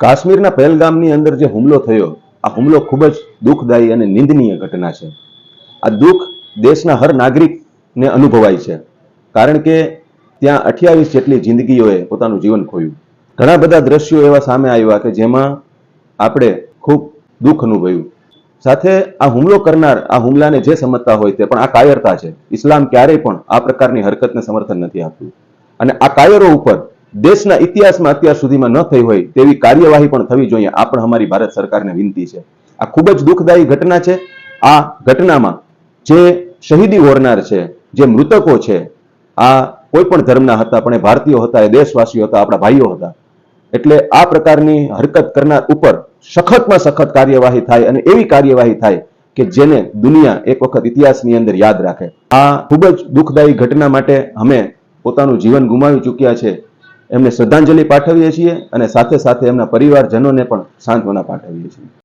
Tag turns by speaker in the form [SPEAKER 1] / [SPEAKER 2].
[SPEAKER 1] કાશ્મીરના પહેલગામની અંદર જે હુમલો થયો, આ હુમલો ખૂબ જ દુઃખદાયી અને નિંદનીય ઘટના છે. આ દુઃખ દેશના હર નાગરિકને અનુભવાય છે. કારણ કે ત્યાં અઠ્યાવીસ જેટલી જિંદગીઓએ પોતાનું જીવન ખોયું. ઘણા બધા દ્રશ્યો એવા સામે આવ્યા કે જેમાં આપણે ખૂબ દુઃખ અનુભવ્યું. સાથે આ હુમલો કરનાર, આ હુમલાને જે સમજતા હોય તે પણ આ કાયરતા છે. ઇસ્લામ ક્યારેય પણ આ પ્રકારની હરકતને સમર્થન નથી આપતું. અને આ કાયરો ઉપર દેશના ઇતિહાસમાં અત્યાર સુધીમાં ન થઈ હોય તેવી કાર્યવાહી પણ થવી જોઈએ. આ પણ અમારી ભારત સરકારને વિનંતી છે. આ ખૂબ જ દુઃખદાયી ઘટના છે. આ ઘટનામાં જે શહીદી વોરનાર છે, જે મૃતકો છે, આ કોઈ પણ ધર્મના હતા, પણ એ ભારતીયો હતા, એ દેશવાસીઓ હતા, આપણા ભાઈઓ હતા. એટલે આ પ્રકારની હરકત કરનાર ઉપર સખતમાં સખત કાર્યવાહી થાય અને એવી કાર્યવાહી થાય કે જેને દુનિયા એક વખત ઇતિહાસની અંદર યાદ રાખે. આ ખૂબ જ દુઃખદાયી ઘટના માટે અમે પોતાનું જીવન ગુમાવી ચૂક્યા છે. એમને શ્રદ્ધાંજલિ પાઠવીએ છીએ અને સાથે સાથે એમના પરિવારજનોને પણ સાંત્વના પાઠવીએ છીએ.